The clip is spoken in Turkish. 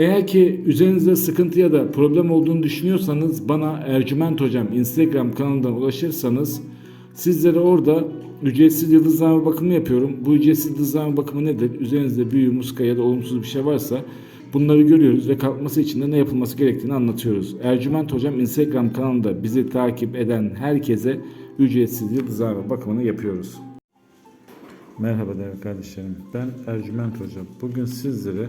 Eğer ki üzerinizde sıkıntı ya da problem olduğunu düşünüyorsanız bana Ercüment Hocam Instagram kanalından ulaşırsanız sizlere orada ücretsiz yıldızlama bakımı yapıyorum. Bu ücretsiz yıldızlama bakımı nedir? Üzerinizde büyü, muska ya da olumsuz bir şey varsa bunları görüyoruz ve kalkması için de ne yapılması gerektiğini anlatıyoruz. Ercüment Hocam Instagram kanalında bizi takip eden herkese ücretsiz yıldızlama bakımını yapıyoruz. Merhaba değerli kardeşlerim. Ben Ercüment Hoca. Bugün sizlere